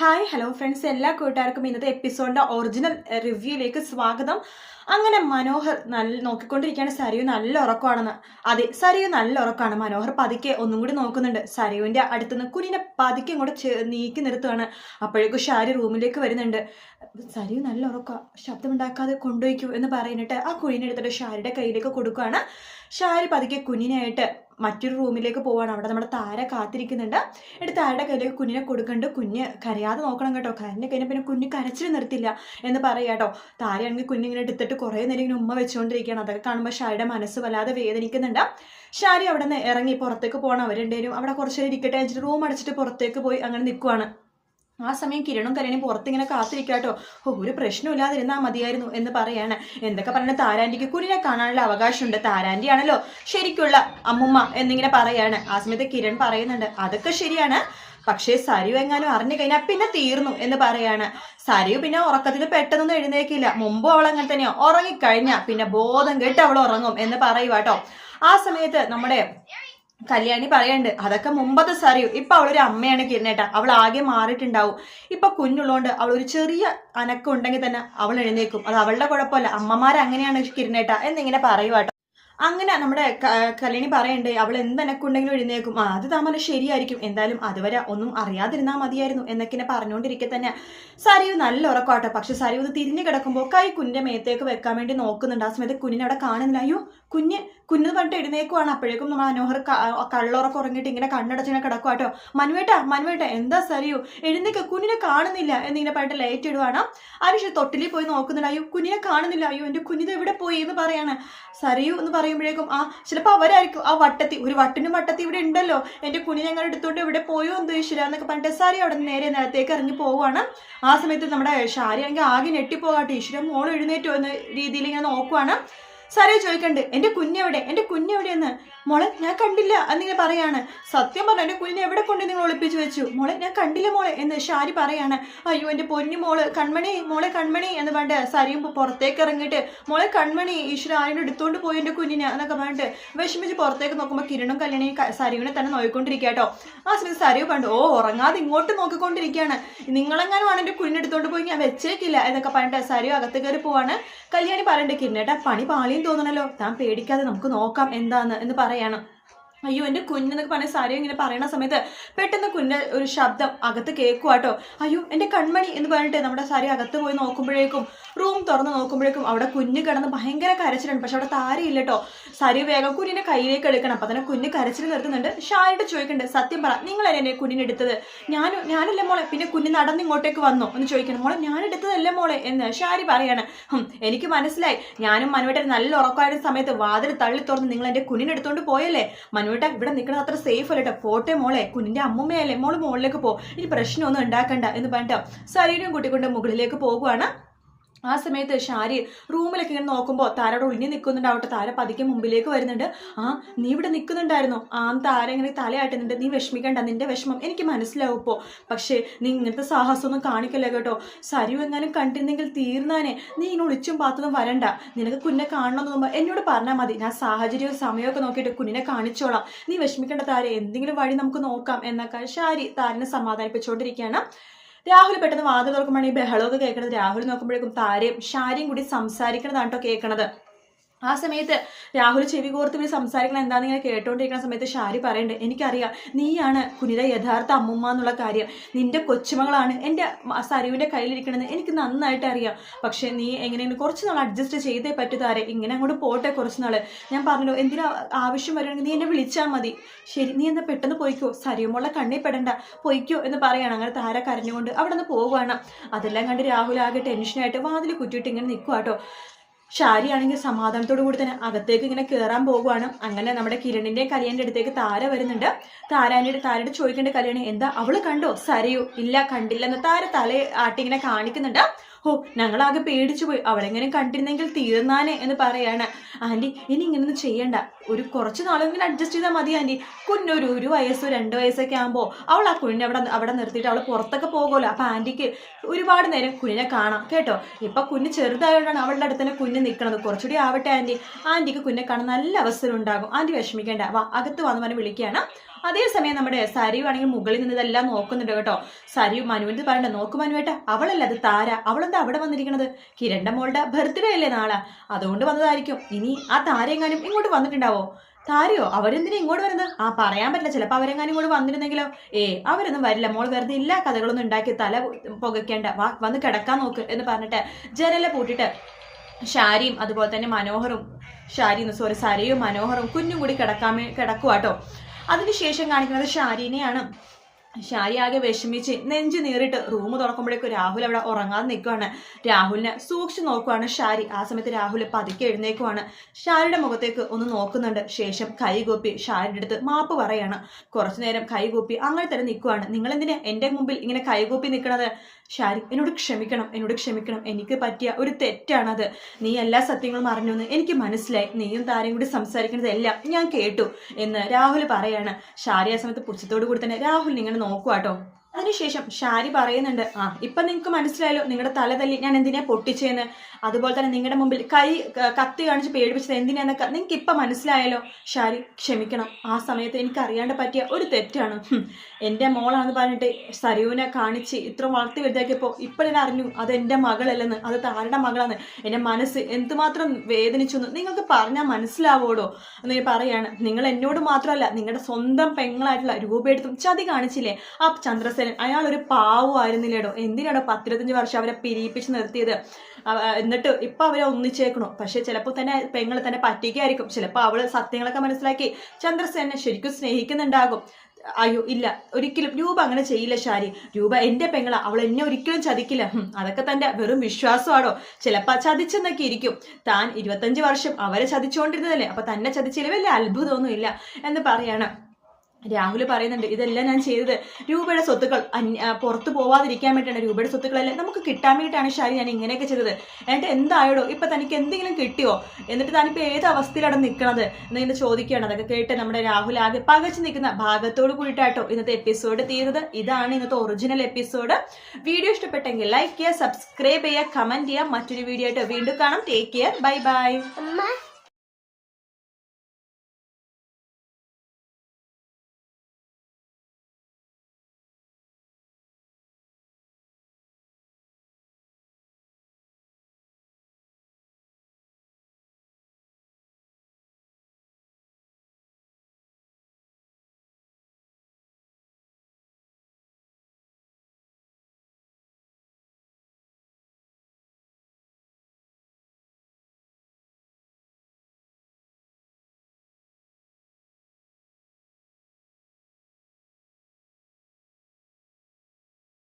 Hi hello friends എല്ലാ കൂട്ടുകാർക്കും ഇന്നത്തെ എപ്പിസോഡിന്റെ ഒറിജിനൽ റിവ്യൂയിലേക്ക് സ്വാഗതം. അങ്ങനെ മനോഹർ നല്ല നോക്കിക്കൊണ്ടിരിക്കുകയാണ്. സരയു നല്ല ഉറക്കമാണെന്ന്. അതെ സരയു നല്ല ഉറക്കമാണ്. മനോഹർ പതുക്കെ ഒന്നും കൂടി നോക്കുന്നുണ്ട്. സരിയുവിന്റെ അടുത്തുനിന്ന് കുഞ്ഞിനെ പതുക്കെ ഇങ്ങോട്ട് നീക്കി നിർത്തുകയാണ് അപ്പോഴേക്കും ഷാരി റൂമിലേക്ക് വരുന്നുണ്ട്. സരയു നല്ല ഉറക്ക ശബ്ദമുണ്ടാക്കാതെ കൊണ്ടുപോയിക്കൂ എന്ന് പറയുന്നിട്ട് ആ കുഞ്ഞിനെ എടുത്തിട്ട് ഷാരിയുടെ കയ്യിലേക്ക് കൊടുക്കുകയാണ് ഷാരി പതുക്കെ കുഞ്ഞിനായിട്ട് മറ്റൊരു റൂമിലേക്ക് പോവാണ്. അവിടെ നമ്മുടെ താര കാത്തിരിക്കുന്നുണ്ട്. എന്നിട്ട് താരയുടെ കയ്യിലേക്ക് കുഞ്ഞിനെ കൊടുക്കണ്ട്. കുഞ്ഞ് കരയാതെ നോക്കണം കേട്ടോ. കരഞ്ഞ് കഴിഞ്ഞാൽ പിന്നെ കുഞ്ഞ് കരച്ചിൽ നിർത്തില്ല എന്ന് പറയുക കേട്ടോ. താരയാണെങ്കിൽ കുഞ്ഞിങ്ങനെ എടുത്തിട്ട് കുറേ നേരം ഇങ്ങനെ ഉമ്മ വെച്ചുകൊണ്ടിരിക്കുകയാണ് അതൊക്കെ കാണുമ്പോൾ ഷാരിയുടെ മനസ്സ് വല്ലാതെ വേദനിക്കുന്നുണ്ട്. ഷാരി അവിടെ നിന്ന് ഇറങ്ങി പുറത്തേക്ക് പോകണം അവരുണ്ടേലും അവിടെ കുറച്ച് ഇരിക്കട്ടെ വെച്ചിട്ട് റൂം അടച്ചിട്ട് പുറത്തേക്ക് പോയി അങ്ങനെ നിൽക്കുവാണ് ആ സമയം കിരണും കരണിയും പുറത്തിങ്ങനെ കാത്തിരിക്കാട്ടോ ഓ ഒരു പ്രശ്നമില്ലാതിരുന്നാൽ മതിയായിരുന്നു എന്ന് പറയാണ്. എന്തൊക്കെ പറഞ്ഞ താരാന്റിക്ക് കുഞ്ഞിനെ കാണാനുള്ള അവകാശമുണ്ട്. താരാന്റി ആണല്ലോ ശരിക്കുള്ള അമ്മുമ്മ എന്നിങ്ങനെ പറയാണ്. ആ സമയത്ത് കിരൺ പറയുന്നുണ്ട് അതൊക്കെ ശരിയാണ്. പക്ഷേ സരിയു എങ്ങാനും അറിഞ്ഞു കഴിഞ്ഞാൽ പിന്നെ തീർന്നു എന്ന് പറയാണ്. സരിയു പിന്നെ ഉറക്കത്തിൽ പെട്ടെന്നൊന്നും എഴുന്നേക്കില്ല മുമ്പ് അവൾ അങ്ങനെ തന്നെയോ. ഉറങ്ങിക്കഴിഞ്ഞാൽ പിന്നെ ബോധം കേട്ട് അവൾ ഉറങ്ങും എന്ന് പറയുവാട്ടോ ആ സമയത്ത് നമ്മുടെ കല്യാണി പറയണ്ട് അതൊക്കെ മുമ്പത്തെ സറിയു ഇപ്പൊ അവളൊരു അമ്മയാണ് കിരണേട്ട. അവൾ ആകെ മാറിയിട്ടുണ്ടാവും. ഇപ്പൊ കുഞ്ഞുള്ളതുകൊണ്ട് അവൾ ഒരു ചെറിയ അനക്കം ഉണ്ടെങ്കിൽ തന്നെ അവൾ എഴുന്നേക്കും അത് അവളുടെ കുഴപ്പമല്ല. അമ്മമാർ അങ്ങനെയാണ് കിരണേട്ട. എന്നിങ്ങനെ പറയുവാട്ടോ. അങ്ങനെ നമ്മുടെ കല്യാണി പറയണ്ടേ അവൾ എന്തെനക്കുണ്ടെങ്കിലും എഴുന്നേക്കും ആ അത് താമര ശരിയായിരിക്കും. എന്തായാലും അതുവരെ ഒന്നും അറിയാതിരുന്നാൽ മതിയായിരുന്നു എന്നൊക്കെ പറഞ്ഞുകൊണ്ടിരിക്കെ തന്നെ. സരിവ് നല്ല ഉറക്കമാട്ടോ പക്ഷെ സരിവ് ഇത് തിരിഞ്ഞു കിടക്കുമ്പോൾ കൈ കുഞ്ഞിന്റെ മേത്തേക്ക് വെക്കാൻ വേണ്ടി നോക്കുന്നുണ്ട്. ആ സമയത്ത് കുഞ്ഞിനെ അവിടെ കാണുന്നില്ല. അയ്യോ കുഞ്ഞ് കുഞ്ഞ് പറഞ്ഞിട്ട് എഴുന്നേക്കുവാണ് അപ്പോഴേക്കും നമ്മൾ മനോഹർ കള്ളുറക്കം ഉറങ്ങിയിട്ട് ഇങ്ങനെ കണ്ണടച്ചിങ്ങനെ കിടക്കുവാട്ടോ. മനുവേട്ട മനുവേട്ട എന്താ സരിയു? എഴുന്നേക്ക് കുഞ്ഞിനെ കാണുന്നില്ല. എന്നിങ്ങനെ പറഞ്ഞിട്ട് ലൈറ്റ് ഇടുവാണ്. ആരുഷ് തൊട്ടിലിൽ പോയി നോക്കുന്നുണ്ട്. അയ്യോ കുഞ്ഞിനെ കാണുന്നില്ല. അയ്യോ എന്റെ കുഞ്ഞിത് എവിടെ പോയി? എന്ന് പറയാണ്. സരിയു എന്ന് പറയുമ്പോഴേക്കും ആ ചിലപ്പോൾ അവരായിരിക്കും ആ വട്ടത്തി ഒരു വട്ടിനും വട്ടത്തി ഇവിടെ ഉണ്ടല്ലോ. എന്റെ കുഞ്ഞു ഞങ്ങൾ എടുത്തോണ്ട് ഇവിടെ പോയോ എന്തോ ഈശ്വര എന്നൊക്കെ പറഞ്ഞിട്ട് സാരി അവിടെ നിന്ന് നേരെ നേരത്തേക്ക് ഇറങ്ങി പോവുകയാണ്. ആ സമയത്ത് നമ്മുടെ ഷാരി ആണെങ്കിൽ ആകെ ഞെട്ടിപ്പോകാട്ടെ. ഈശ്വര മോൾ എഴുന്നേറ്റോ എന്ന രീതിയിൽ ഇങ്ങനെ നോക്കുവാണ്. സാരി ചോദിക്കണ്ട് എന്റെ കുഞ്ഞെവിടെ എന്റെ കുഞ്ഞെവിടെയെന്ന് മോളെ ഞാൻ കണ്ടില്ല എന്നിങ്ങനെ പറയാണ്. സത്യം പറഞ്ഞു എന്റെ കുഞ്ഞിനെ എവിടെ കൊണ്ട് നിങ്ങൾ ഒളിപ്പിച്ചു വെച്ചു? മോളെ ഞാൻ കണ്ടില്ല മോളെ എന്ന് ഷാരി പറയാണ്. അയ്യോ എന്റെ പൊന്നു മോൾ കൺമണി മോളെ കൺമണി എന്ന് പറഞ്ഞിട്ട് സരിയും പുറത്തേക്ക് ഇറങ്ങിയിട്ട് മോളെ കൺമണി ഈശ്വര ആരും എടുത്തോണ്ട് പോയി എന്റെ കുഞ്ഞിനെ? എന്നൊക്കെ പറഞ്ഞിട്ട് വിഷമിച്ച് പുറത്തേക്ക് നോക്കുമ്പോൾ കിരണും കല്യാണി സരിവിനെ തന്നെ നോക്കിക്കൊണ്ടിരിക്കുക കേട്ടോ. ആ സമയത്ത് സരിവ് കണ്ടു ഓ ഉറങ്ങാതെ ഇങ്ങോട്ട് നോക്കിക്കൊണ്ടിരിക്കുകയാണ്. നിങ്ങളെങ്ങാനുമാണ് എന്റെ കുഞ്ഞിനെ എടുത്തോണ്ട് പോയി ഞാൻ വെച്ചേക്കില്ല? എന്നൊക്കെ പറഞ്ഞിട്ട് സരിവ് അകത്ത് കയറി പോവാണ്. കല്യാണി പറയണ്ടേ കിരണേട്ടാ പണി പാളിയും തോന്നണല്ലോ. താൻ പേടിക്കാതെ നമുക്ക് നോക്കാം എന്താന്ന് എന്ന് പറയാണ് അയ്യോ എന്റെ കുഞ്ഞെന്നൊക്കെ പറഞ്ഞ സാരി ഇങ്ങനെ പറയുന്ന സമയത്ത് പെട്ടെന്ന് കുഞ്ഞിന്റെ ഒരു ശബ്ദം അകത്ത് കേൾക്കുവാട്ടോ അയ്യോ എന്റെ കൺമണി എന്ന് പറഞ്ഞിട്ട് നമ്മുടെ സാരി അകത്ത് പോയി നോക്കുമ്പോഴേക്കും റൂം തുറന്ന് നോക്കുമ്പോഴേക്കും അവിടെ കുഞ്ഞ് കിടന്ന് ഭയങ്കര കരച്ചിലുണ്ട് പക്ഷെ അവിടെ താരയില്ല കേട്ടോ സാരി വേഗം കുഞ്ഞിനെ കയ്യിലേക്ക് എടുക്കണം. അപ്പം തന്നെ കുഞ്ഞ് കരച്ചിൽ നിർത്തുന്നുണ്ട്. ഷാരിട്ട് ചോദിക്കുന്നുണ്ട് സത്യം പറ നിങ്ങളല്ലേ എന്നെ കുഞ്ഞിനെ എടുത്തത്? ഞാനും ഞാനല്ലേ മോളെ. പിന്നെ കുഞ്ഞ് നടന്ന് ഇങ്ങോട്ടേക്ക് വന്നു. എന്ന് ചോദിക്കണം മോളെ ഞാൻ എടുത്തതല്ലേ മോളെ? എന്ന് ഷാരി പറയാണ്. എനിക്ക് മനസ്സിലായി. ഞാനും മനുവേട്ടൻ നല്ല ഉറക്കമായിരുന്ന സമയത്ത് വാതിൽ തള്ളി തുറന്ന് നിങ്ങൾ എന്റെ കുഞ്ഞിനെടുത്തോണ്ട് പോയല്ലേ? പോയല്ലേ മനുവേട്ട ഇവിടെ നിൽക്കണത് അത്ര സേഫ് അല്ലട്ടോ പോട്ടെ മോളെ കുഞ്ഞിന്റെ അമ്മമ്മയല്ലേ? മോൾ മുകളിലേക്ക് പോ. ഇനി പ്രശ്നമൊന്നും ഉണ്ടാക്കണ്ട എന്ന് പറഞ്ഞിട്ട് ശരീരം കൂട്ടിക്കൊണ്ട് മുകളിലേക്ക് പോകുവാണ്. ആ സമയത്ത് ഷാരി റൂമിലൊക്കെ ഇങ്ങനെ നോക്കുമ്പോൾ താരയുടെ ഒളിഞ്ഞു നിൽക്കുന്നുണ്ടാവട്ടെ താര പതുക്കെ മുമ്പിലേക്ക് വരുന്നുണ്ട്. ആ നീ ഇവിടെ നിൽക്കുന്നുണ്ടായിരുന്നു ആ താര ഇങ്ങനെ തലയാട്ടുന്നുണ്ട്. നീ വിഷമിക്കണ്ട. നിന്റെ വിഷമം എനിക്ക് മനസ്സിലാവും ഇപ്പോൾ പക്ഷേ നീ ഇങ്ങനത്തെ സാഹസമൊന്നും കാണിക്കല്ല കേട്ടോ? സരിവ് എങ്ങാനും കണ്ടിരുന്നെങ്കിൽ തീർന്നാനെ. നീ ഇങ്ങനെ ഒളിച്ചും പാത്തതും വരണ്ട. നിനക്ക് കുഞ്ഞിനെ കാണണമെന്ന് തോന്നുമ്പോൾ എന്നോട് പറഞ്ഞാൽ മതി. ഞാൻ സാഹചര്യവും സമയമൊക്കെ നോക്കിയിട്ട് കുഞ്ഞിനെ കാണിച്ചോളാം. നീ വിഷമിക്കേണ്ട താര. എന്തെങ്കിലും വഴി നമുക്ക് നോക്കാം എന്നൊക്കെ ഷാരി താരനെ സമാധാനിപ്പിച്ചുകൊണ്ടിരിക്കുകയാണ്. രാഹുൽ പെട്ടെന്ന് വാതിൽ തുറക്കുമ്പോൾ ഈ ബഹളമൊക്കെ കേൾക്കുന്നത് രാഹുൽ നോക്കുമ്പോഴേക്കും താരയും ഷാരിയും കൂടി സംസാരിക്കണതാണ് കേട്ടോ കേൾക്കണത്. ആ സമയത്ത് രാഹുൽ ചെവി കോർത്ത് പോയി സംസാരിക്കണം എന്താണെന്ന് ഇങ്ങനെ കേട്ടോണ്ടിരിക്കുന്ന സമയത്ത് ഷാരി പറയണ്ടേ എനിക്കറിയാം നീയാണ് കുനിത യഥാർത്ഥ അമ്മുമ്മ എന്നുള്ള കാര്യം. നിന്റെ കൊച്ചുമകളാണ് എന്റെ സരുവിന്റെ കയ്യിലിരിക്കണമെന്ന് എനിക്ക് നന്നായിട്ട് അറിയാം. പക്ഷേ നീ എങ്ങനെയെങ്കിലും കുറച്ച് നാൾ അഡ്ജസ്റ്റ് ചെയ്തേ പറ്റൂ താരെ. ഇങ്ങനെ അങ്ങോട്ട് പോട്ടെ കുറച്ച് നാൾ ഞാൻ പറഞ്ഞല്ലോ എന്തിനാ ആവശ്യം വരുവാണെങ്കിൽ നീ എന്നെ വിളിച്ചാൽ മതി. ശരി നീ എന്നാൽ പെട്ടെന്ന് പോയിക്കോ. സരിയുമുള്ള കണ്ണി പെടണ്ട. പൊയ്ക്കോ എന്ന് പറയാണ്. അങ്ങനെ താര കരഞ്ഞുകൊണ്ട് അവിടെ നിന്ന് പോവുകയാണ്. അതെല്ലാം കണ്ട് രാഹുൽ ആകെ ടെൻഷനായിട്ട് വാതിൽ കുറ്റിയിട്ട് ഇങ്ങനെ നിൽക്കുക കേട്ടോ ഷാരി ആണെങ്കിൽ സമാധാനത്തോടു കൂടി തന്നെ അകത്തേക്ക് ഇങ്ങനെ കയറാൻ പോകുവാണ്. അങ്ങനെ നമ്മുടെ കിരണിന്റെ കല്യാണിന്റെ അടുത്തേക്ക് താര വരുന്നുണ്ട്. താരാനിയുടെ താരയുടെ ചോദിക്കേണ്ട കല്യാണി എന്താ അവൾ കണ്ടോ? സരയു? ഇല്ല കണ്ടില്ലെന്ന്. താര തല ആട്ടി ഇങ്ങനെ കാണിക്കുന്നുണ്ട്. ഓ ഞങ്ങളാകെ പേടിച്ചു പോയി അവളെങ്ങനെ കണ്ടിരുന്നെങ്കിൽ തീർന്നാനെ എന്ന് പറയാണ്. ആന്റി ഇനി ഇങ്ങനൊന്നും ചെയ്യണ്ട. ഒരു കുറച്ച് നാളെങ്കിലും അഡ്ജസ്റ്റ് ചെയ്താൽ മതി ആന്റി. കുഞ്ഞൊരു ഒരു വയസ്സോ രണ്ട് വയസ്സൊക്കെ ആകുമ്പോൾ അവൾ ആ കുഞ്ഞിനെ അവിടെ അവിടെ നിർത്തിയിട്ട് അവൾ പുറത്തൊക്കെ പോകുമല്ലോ. അപ്പൊ ആന്റിക്ക് ഒരുപാട് നേരം കുഞ്ഞിനെ കാണാം കേട്ടോ? ഇപ്പൊ കുഞ്ഞ് ചെറുതായതുകൊണ്ടാണ് അവളുടെ അടുത്ത് തന്നെ കുഞ്ഞ് നിൽക്കണത് കുറച്ചുകൂടി ആവട്ടെ ആന്റി. ആന്റിക്ക് കുഞ്ഞെ കാണാൻ നല്ല അവസരം ഉണ്ടാകും. ആന്റി വിഷമിക്കേണ്ട. അകത്ത് വന്ന് പറഞ്ഞ് വിളിക്കുകയാണ്. അതേസമയം നമ്മുടെ സരിയു ആണെങ്കിൽ മുകളിൽ നിന്ന് ഇതെല്ലാം നോക്കുന്നുണ്ട് കേട്ടോ. സരിയു മനുവിന്റെ പറയണ്ട നോക്ക് മനുവേട്ട അവളല്ല അത് താര? അവളെന്താ അവിടെ വന്നിരിക്കണത്? കിരണ്ട മോളുടെ ബർത്ത്ഡേ അല്ലേ നാളെ? അതുകൊണ്ട് വന്നതായിരിക്കും. ഇനി ആ താരെങ്ങാനും ഇങ്ങോട്ട് വന്നിട്ടുണ്ടാവോ? താരയോ അവരെന്തിനാ ഇങ്ങോട്ട് വരുന്നത്? ആ പറയാൻ പറ്റില്ല. ചിലപ്പോൾ അവരെങ്ങാനും ഇങ്ങോട്ട് വന്നിരുന്നെങ്കിലോ? ഏ അവരൊന്നും വരില്ല. മോൾ വെറുതെ എല്ലാ കഥകളൊന്നും ഉണ്ടാക്കി തല പുകയ്ക്കേണ്ട. വാ വന്ന് കിടക്കാൻ നോക്ക് എന്ന് പറഞ്ഞിട്ട് ജനല പൂട്ടിട്ട് ഷാരിയും അതുപോലെ തന്നെ മനോഹറും ഷാരി സോറി സരയും മനോഹറും കുഞ്ഞും കൂടി കിടക്കാൻ കിടക്കുവാട്ടോ അതിനുശേഷം കാണിക്കുന്നത് ഷാരിനെയാണ്. ഷാരി ആകെ വിഷമിച്ച് നെഞ്ചു നീറിട്ട് റൂം തുറക്കുമ്പോഴേക്കും രാഹുൽ അവിടെ ഉറങ്ങാതെ നിൽക്കുവാണ്. രാഹുലിനെ സൂക്ഷിച്ചു നോക്കുവാണ് ഷാരി. ആ സമയത്ത് രാഹുൽ പതുക്കെ എഴുന്നേക്കുവാണ് ഷാരിയുടെ മുഖത്തേക്ക് ഒന്ന് നോക്കുന്നുണ്ട്. ശേഷം കൈകൂപ്പി ഷാരിയുടെ അടുത്ത് മാപ്പ് പറയാണ്. കുറച്ചു നേരം കൈകൂപ്പി അങ്ങനെ തന്നെ നിൽക്കുവാണ്. നിങ്ങൾ എന്തിനാ എന്റെ മുമ്പിൽ ഇങ്ങനെ കൈകൂപ്പി നിൽക്കണത്? ഷാരി എന്നോട് ക്ഷമിക്കണം എന്നോട് ക്ഷമിക്കണം. എനിക്ക് പറ്റിയ ഒരു തെറ്റാണത്. നീ എല്ലാ സത്യങ്ങളും അറിഞ്ഞു എന്ന് എനിക്ക് മനസ്സിലായി. നീയും താരയും കൂടി സംസാരിക്കുന്നതെല്ലാം ഞാൻ കേട്ടു എന്ന് രാഹുൽ പറയാണ്. ഷാരി ആ സമയത്ത് പുച്ഛത്തോടു കൂടി തന്നെ രാഹുൽ ഇങ്ങനെ നോക്കുവാട്ടോ അതിനുശേഷം ഷാരി പറയുന്നുണ്ട് ആ ഇപ്പം നിങ്ങൾക്ക് മനസ്സിലായല്ലോ നിങ്ങളുടെ തല തല്ലി ഞാൻ എന്തിനാ പൊട്ടിച്ചേന്ന്? അതുപോലെ തന്നെ നിങ്ങളുടെ മുമ്പിൽ കൈ കത്തി കാണിച്ച് പേടിപ്പിച്ചത് എന്തിനാന്നൊക്കെ നിങ്ങൾക്ക് ഇപ്പം മനസ്സിലായല്ലോ? ഷാരി ക്ഷമിക്കണം ആ സമയത്ത് എനിക്ക് അറിയാണ്ട് പറ്റിയ ഒരു തെറ്റാണ്. എന്റെ മോളാണെന്ന് പറഞ്ഞിട്ട് സരൂനെ കാണിച്ച് ഇത്ര വളർത്തി വലുതാക്കിയപ്പോൾ ഇപ്പോഴെന്നെ അറിഞ്ഞു അത് എന്റെ മകളല്ലെന്ന് അത് താരുടെ മകളാണ് എന്റെ മനസ്സ് എന്തുമാത്രം വേദനിച്ചു എന്ന് നിങ്ങൾക്ക് പറഞ്ഞാൽ മനസ്സിലാവോടോ എന്ന് പറയാണ്. നിങ്ങൾ എന്നോട് മാത്രമല്ല നിങ്ങളുടെ സ്വന്തം പെങ്ങളായിട്ടുള്ള രൂപയെടുത്തും ചതി കാണിച്ചില്ലേ? ആ ചന്ദ്രസേനൻ അയാൾ ഒരു പാവമായിരുന്നില്ലേടോ എന്തിനാടോ പത്തിരുപത്തഞ്ച് വർഷം അവരെ പിരിയിപ്പിച്ച് നിർത്തിയത്? എന്നിട്ട് ഇപ്പൊ അവരെ ഒന്നിച്ചേക്കണോ. പക്ഷെ ചിലപ്പോൾ തന്നെ പെങ്ങൾ തന്നെ പറ്റിക്കായിരിക്കും. ചിലപ്പോൾ അവൾ സത്യങ്ങളൊക്കെ മനസ്സിലാക്കി ചന്ദ്രസേനെ ശരിക്കും സ്നേഹിക്കുന്നുണ്ടാകും. അയ്യോ ഇല്ല. ഒരിക്കലും രൂപ അങ്ങനെ ചെയ്യില്ല ഷാരി. രൂപ എന്റെ പെങ്ങള. അവൾ എന്നെ ഒരിക്കലും ചതിക്കില്ല. അതൊക്കെ തന്റെ വെറും വിശ്വാസമാണോ ചിലപ്പോ ചതിച്ചെന്നൊക്കെ ഇരിക്കും. താൻ ഇരുപത്തഞ്ച് വർഷം അവരെ ചതിച്ചുകൊണ്ടിരുന്നതല്ലേ അപ്പൊ തന്നെ ചതിച്ചില്ല വലിയ അത്ഭുതമൊന്നും ഇല്ല എന്ന് പറയാണ്. രാഹുൽ പറയുന്നുണ്ട് ഇതെല്ലാം ഞാൻ ചെയ്തത് രൂപയുടെ സ്വത്തുക്കൾ പുറത്തു പോവാതിരിക്കാൻ വേണ്ടിയാണ് രൂപയുടെ സ്വത്തുക്കളെല്ലാം. നമുക്ക് കിട്ടാൻ വേണ്ടിയിട്ടാണ് ഷാരി ഞാൻ ഇങ്ങനെയൊക്കെ ചെയ്തത്. എന്നിട്ട് എന്തായോടോ ഇപ്പൊ തനിക്ക് എന്തെങ്കിലും കിട്ടിയോ? എന്നിട്ട് താനിപ്പോ ഏത് അവസ്ഥയിലാണ് നിൽക്കണത് എന്നിങ്ങനെ ചോദിക്കുകയാണ്. അതൊക്കെ കേട്ട് നമ്മുടെ രാഹുൽ ആകെ പകച്ചു നിൽക്കുന്ന ഭാഗത്തോട് കൂടിയിട്ടാട്ടോ ഇന്നത്തെ എപ്പിസോഡ് തീരുന്നത്. ഇതാണ് ഇന്നത്തെ ഒറിജിനൽ എപ്പിസോഡ്. വീഡിയോ ഇഷ്ടപ്പെട്ടെങ്കിൽ ലൈക്ക് ചെയ്യുക സബ്സ്ക്രൈബ് ചെയ്യുക കമന്റ് ചെയ്യുക. മറ്റൊരു വീഡിയോ ആയിട്ട് വീണ്ടും കാണാം. Take care bye bye